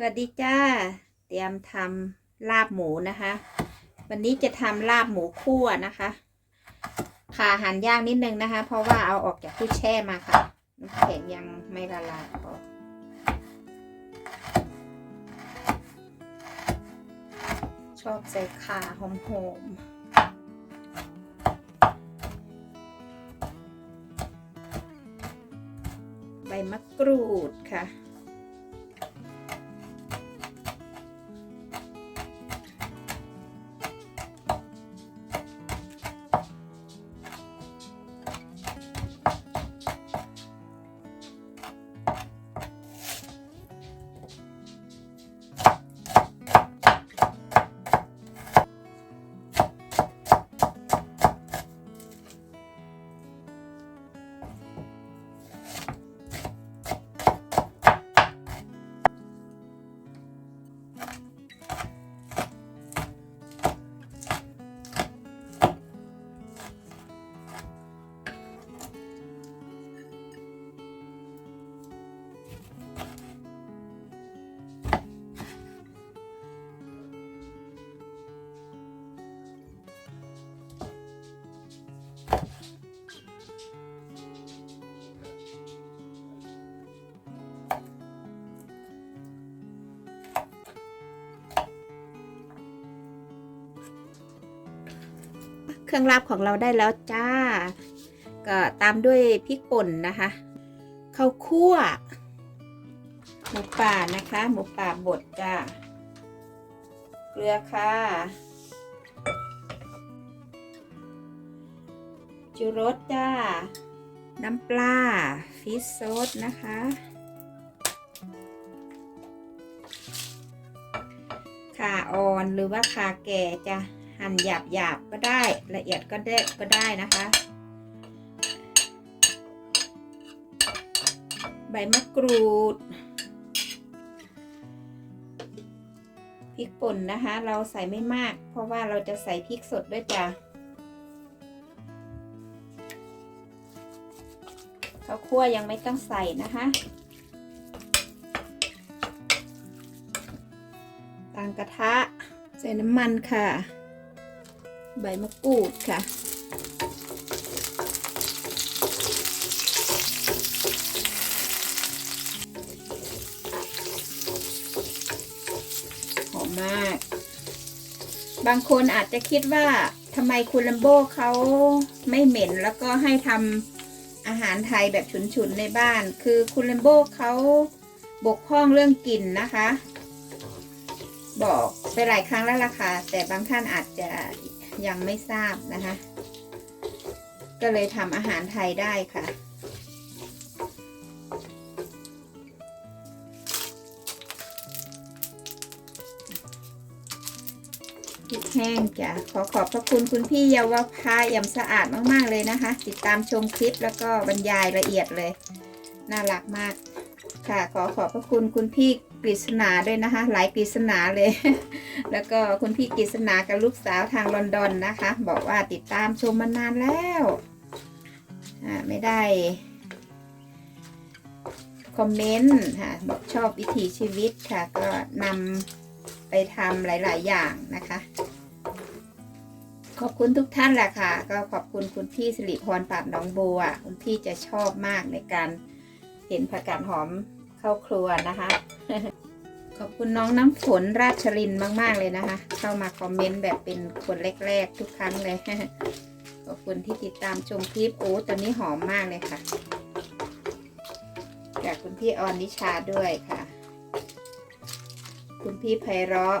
สวัสดีจ้า เตรียมทำลาบหมูนะคะ วันนี้จะทำลาบหมูคั่วนะคะขาหั่นย่างนิดนึงนะคะ เพราะว่าเอาออกจากตู้แช่มาค่ะน้ำแข็งยังไม่ละลายพอชอบใส่ขาหอมๆใบมะกรูดค่ะ เครื่องลาบของเราได้แล้วจ้า ก็ตามด้วยพริกป่นนะคะข้าวคั่ว หมูป่านะคะ หมูป่าบดจ้า เกลือค่ะจูรสจ้า น้ำปลาฟิชซอสนะคะขาอ่อนหรือว่าขาแก่จะ หั่นหยาบหยาบก็ได้ละเอียดก็ได้ก็ได้นะคะ ใบมะกรูดพริกป่นนะคะ เราใส่ไม่มาก เพราะว่าเราจะใส่พริกสดด้วยจ้ะข้าวคั่วยังไม่ต้องใส่นะคะตั้งกระทะใส่น้ำมันค่ะ ใบมะกรูดค่ะ หอมมาก บางคนอาจจะคิดว่าทำไมคุณลัมโบเขาไม่เหม็นแล้วก็ให้ทำอาหารไทยแบบฉุนๆในบ้าน คือคุณลัมโบเขาบกพร่องเรื่องกลิ่นนะคะ บอกไปหลายครั้งแล้วล่ะค่ะแต่บางท่านอาจจะ ยังไม่ทราบนะคะ ก็เลยทำอาหารไทยได้ค่ะ พริกแห้งจ้ะขอขอบพระคุณคุณพี่เยาวภายำสะอาดมาก ๆ เลยนะคะ ติดตามชมคลิปแล้วก็บรรยายละเอียดเลย น่ารักมากค่ะ ขอขอบพระคุณคุณพี่กฤษณาด้วยนะคะ หลายกฤษณาเลย แล้วก็คุณพี่กฤษณากับลูกสาวทางลอนดอนนะคะ บอกว่าติดตามชมมานานแล้วอ่าไม่ได้คอมเมนต์ค่ะบอกชอบวิถีชีวิตค่ะ ก็นำไปทำหลาย ๆ อย่างนะคะ ขอบคุณทุกท่านแหละค่ะ ก็ขอบคุณคุณพี่สิริพรปาบหน้องบัวคุณพี่จะชอบมากในการเห็นผักกาดหอมเข้าครัวนะคะ ขอบคุณน้องน้ำฝนราชรินมาก ๆ เลยนะคะ เข้ามาคอมเมนต์แบบเป็นคนแรก ๆ ทุกครั้งเลย ขอบคุณที่ติดตามชมคลิปโอ้ตอนนี้หอมมากเลยค่ะจากคุณพี่ออนนิชาด้วยค่ะ คุณพี่ไพเราะ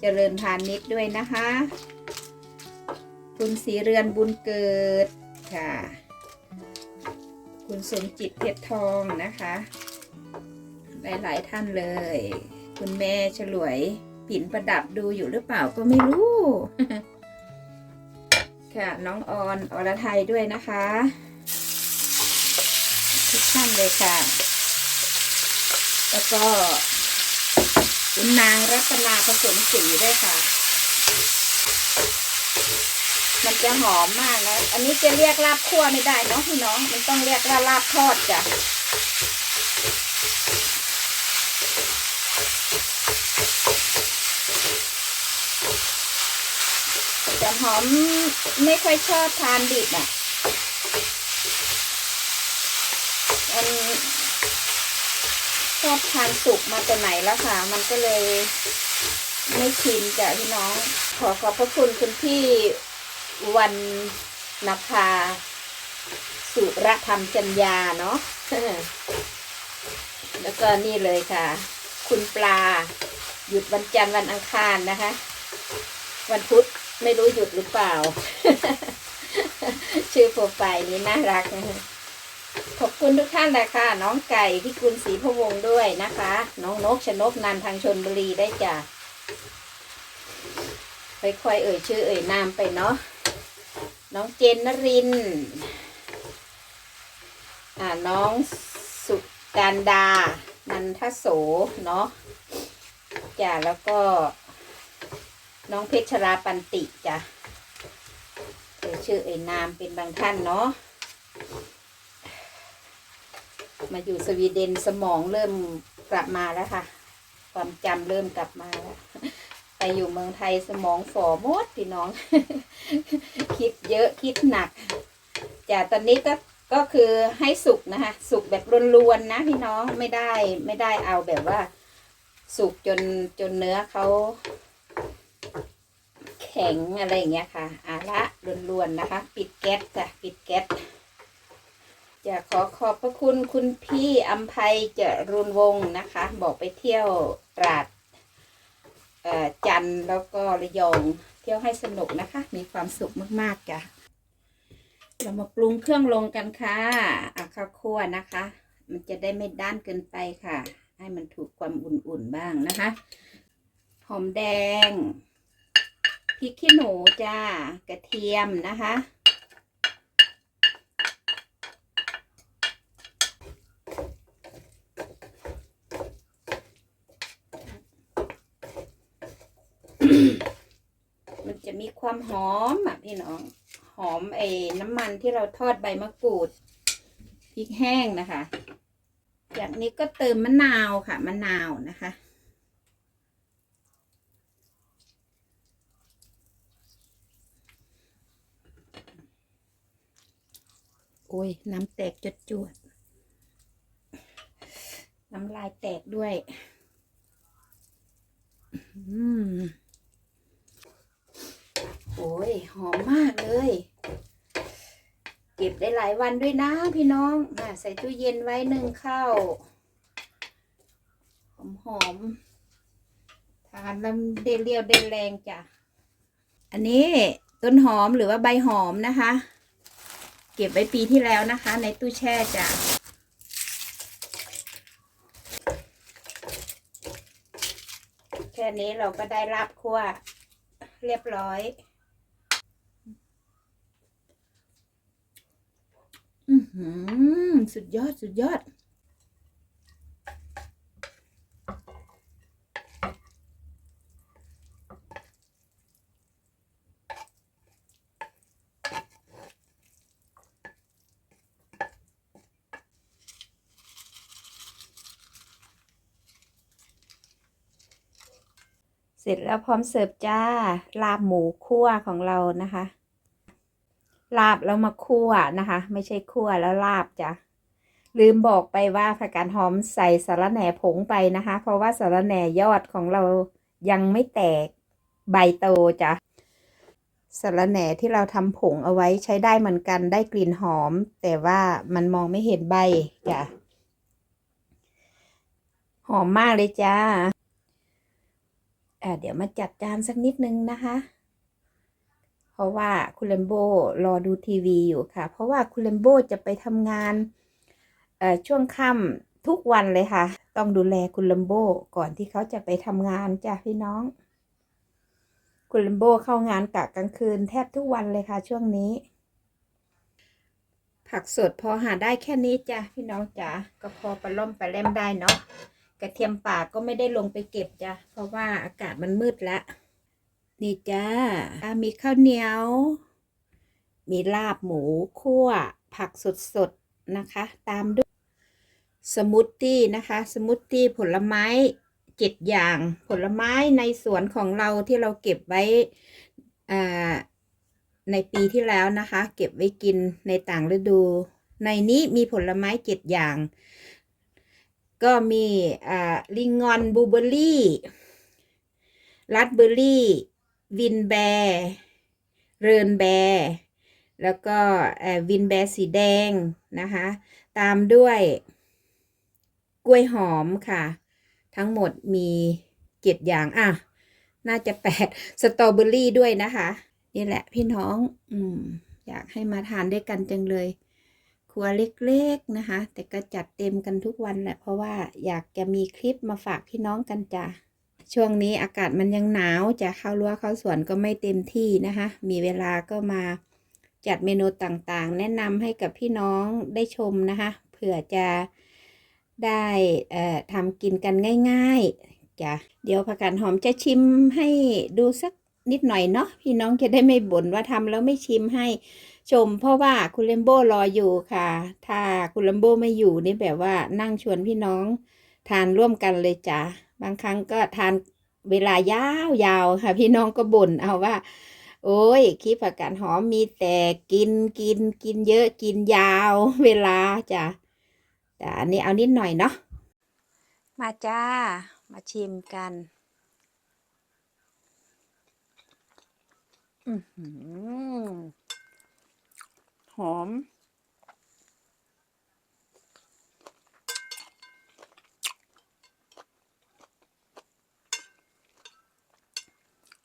เจริญพาณิชย์ด้วยนะคะ คุณสีเรือนบุญเกิดค่ะ คุณสมจิตเพชรทองนะคะ หลาย ๆ ท่านเลย คุณแม่ฉลวยผินประดับดูอยู่หรือเปล่าก็ไม่รู้ ค่ะ น้องออนอรไทยด้วยนะคะ ทุกท่านเลยค่ะ แล้วก็คุณนางรัตนาผสมสีด้วยค่ะ มันจะหอมมากนะ อันนี้จะเรียกลาบคั่วไม่ได้เนาะพี่น้อง มันต้องเรียกว่าลาบทอดจ้ะ หอมไม่ค่อยชอบทานดิบอะมันชอบทานสุกมาแต่ไหนแล้วค่ะ มันก็เลยไม่ชินจ้ะพี่น้อง ขอขอบพระคุณคุณพี่วันนภา สุรธรรมจัญญาเนาะแล้วก็นี่เลยค่ะ คุณปลา หยุดวันจันทร์วันอังคารนะคะ วันพุธ ไม่รู้หยุดหรือเปล่า ชื่อโปรไฟล์นี้น่ารักนะคะขอบคุณทุกท่านเลยค่ะน้องไก่พี่กุลศรีพวงด้วยนะคะ น้องนกชนกนันทางชนบุรีได้จ้ะไปค่อยเอ่ยชื่อเอ่ยนามไปเนาะน้องเจนนรินอ่าน้องสุการดา นันทโสเนาะจ้ะแล้วก็ น้องเพชรราปันติจ้ะเอ่ชื่อเอ่ยนามเป็นบางท่านเนาะมาอยู่สวีเดนสมองเริ่มกลับมาแล้วค่ะ ความจำเริ่มกลับมาแล้วไปอยู่เมืองไทยสมองฝ่อมดพี่น้อง คิดเยอะคิดหนักจ้ะตอนนี้ก็ก็คือให้สุกนะคะสุกแบบรวนๆนะพี่น้องไม่ได้ไม่ได้เอาแบบว่า สุกจนจนเนื้อเขา ข็งอะไรอย่างเงี้ยค่ะอาละรวนๆนะคะ ปิดแก๊สจ้ะปิดแก๊สจะขอขอบพระคุณคุณพี่อัมภัยเจรุนวงศ์นะคะ บอกไปเที่ยวตราดจันแล้วก็ระยองเที่ยวให้สนุกนะคะ มีความสุขมากๆจ้ะเรามาปรุงเครื่องลงกันค่ะอะข้าวคั่วนะคะ มันจะได้ไม่ด้านเกินไปค่ะ ให้มันถูกความอุ่นๆบ้างนะคะ หอมแดง ริกขี้หนูจ้ากระเทียมนะคะ มันจะมีความหอมอะพี่น้อง หอมไอ้น้ำมันที่เราทอดใบมะกรูดพริกแห้งนะคะ จากนี้ก็เติมมะนาวค่ะ มะนาวนะคะ โอ้ย น้ำแตกจดจวด น้ำลายแตกด้วย อืมโอ้ย หอมมากเลย เก็บได้หลายวันด้วยนะพี่น้องอะใส่ตู้เย็นไว้หนึ่งข้าวหอมหอมทานแล้วเดเรียวเดแรงจ้ะ อันนี้ต้นหอมหรือว่าใบหอมนะคะ เก็บไว้ปีที่แล้วนะคะ ในตู้แช่จ้ะแค่นี้เราก็ได้ลาบคั่วเรียบร้อยอือหือสุดยอดสุดยอด เสร็จแล้วพร้อมเสิร์ฟจ้า ลาบหมูคั่วของเรานะคะ ลาบแล้วมาคั่วนะคะ ไม่ใช่คั่วแล้วลาบจ้ะลืมบอกไปว่าผักกาดหอมใส่สาระแหน่ผงไปนะคะ เพราะว่าสาระแหน่ยอดของเรายังไม่แตกใบโตจ้ะสาระแหน่ที่เราทำผงเอาไว้ใช้ได้เหมือนกันได้กลิ่นหอม แต่ว่ามันมองไม่เห็นใบจ้ะหอมมากเลยจ้าอ่า เดี๋ยวมาจัดจานสักนิดนึงนะคะ เพราะว่าคุณเลมโบรอดูทีวีอยู่ค่ะ เพราะว่าคุณเลมโบจะไปทำงานช่วงค่ำทุกวันเลยค่ะ ต้องดูแลคุณเลมโบก่อนที่เขาจะไปทำงานจ้ะพี่น้อง คุณเลมโบเข้างานกะกลางคืนแทบทุกวันเลยค่ะ ช่วงนี้ ผักสดพอหาได้แค่นี้จ้ะพี่น้องจ๋าก็พอปลาล่มปลาแล่มได้เนาะ กระเทียมป่าก็ไม่ได้ลงไปเก็บจ้ะเพราะว่าอากาศมันมืดแล้วนี่จ้าอะมีข้าวเหนียว มีลาบหมูคั่ว ผักสดๆนะคะ ตามด้วยสมูทตี้นะคะ สมูทตี้ผลไม้เจ็ดอย่างผลไม้ในสวนของเราที่เราเก็บไว้ในปีที่แล้วนะคะ เก็บไว้กินในต่างฤดู ในนี้มีผลไม้เจ็ดอย่าง ก็มีอ่าลิงงอนบูเบอรี่รัสเบอรี่วินแบร์เรินแบร์แล้วก็วินแบร์สีแดงนะคะ ตามด้วยกล้วยหอมค่ะ ทั้งหมดมีเจ็ดอย่าง อะ น่าจะแปดสตรอเบอรี่ด้วยนะคะ นี่แหละพี่น้อง อืม อยากให้มาทานด้วยกันจังเลย ครัวเล็กๆนะคะ แต่ก็จัดเต็มกันทุกวันแหละเพราะว่าอยากจะมีคลิปมาฝากพี่น้องกันจ้ะช่วงนี้อากาศมันยังหนาวจะเข้ารั้วเข้าสวนก็ไม่เต็มที่นะคะ มีเวลาก็มาจัดเมนูต่างๆ แนะนำให้กับพี่น้องได้ชมนะคะ เผื่อจะได้ทำกินกันง่ายๆจ้ะเดี๋ยวผักกาดหอมจะชิมให้ดูสัก นิดหน่อยเนาะพี่น้องจะได้ไม่บ่นว่าทำแล้วไม่ชิมให้ชม เพราะว่าคุณเลมโบรออยู่ค่ะ ถ้าคุณเลมโบไม่อยู่นี่แบบว่านั่งชวนพี่น้อง ทานร่วมกันเลยจ้ะบางครั้งก็ทานเวลายาว ๆ ค่ะ พี่น้องก็บ่นเอาว่า โอ้ยคลิปผักกาดหอมมีแต่กินกินกินเยอะกินยาวเวลาจ้ะแต่อันนี้เอานิดหน่อยเนาะมาจ้า มาชิมกัน อือ หอม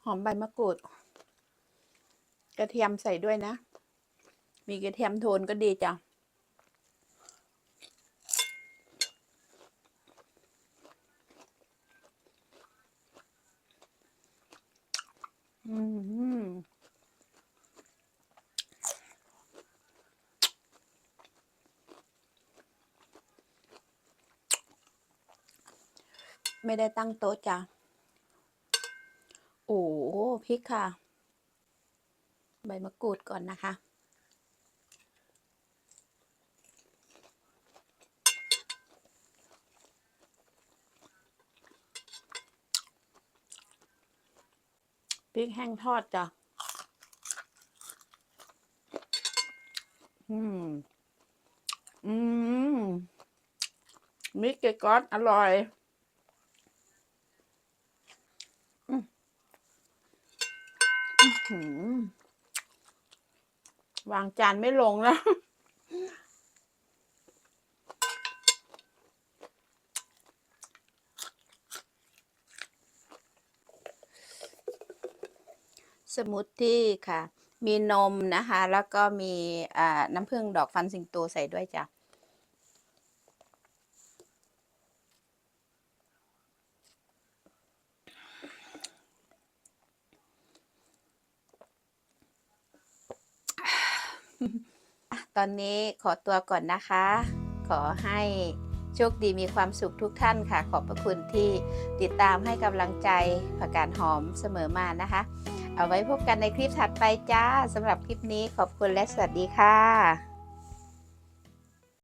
หอมใบมะกรูด กระเทียมใส่ด้วยนะ มีกระเทียมโทนก็ดีจ้ะ อืม ไม่ได้ตั้งโต๊ะจ้ะ โอ้พริกค่ะ ใบมะกรูดก่อนนะคะ พริกแห้งทอดจ้ะ อืม อืมมิกเกกอสอร่อย อืมอื้อหือ วางจานไม่ลงแล้วสมูทตี้ค่ะ มีนมนะคะ แล้วก็มีน้ำผึ้งดอกฟันสิงโตใส่ด้วยจ้ะ อะตอนนี้ขอตัวก่อนนะคะ ขอให้โชคดีมีความสุขทุกท่านค่ะ ขอบพระคุณที่ติดตามให้กำลังใจผักกาดหอมเสมอมานะคะ เอาไว้พบกันในคลิปถัดไปจ้าสำหรับคลิปนี้ขอบคุณและสวัสดีค่ะ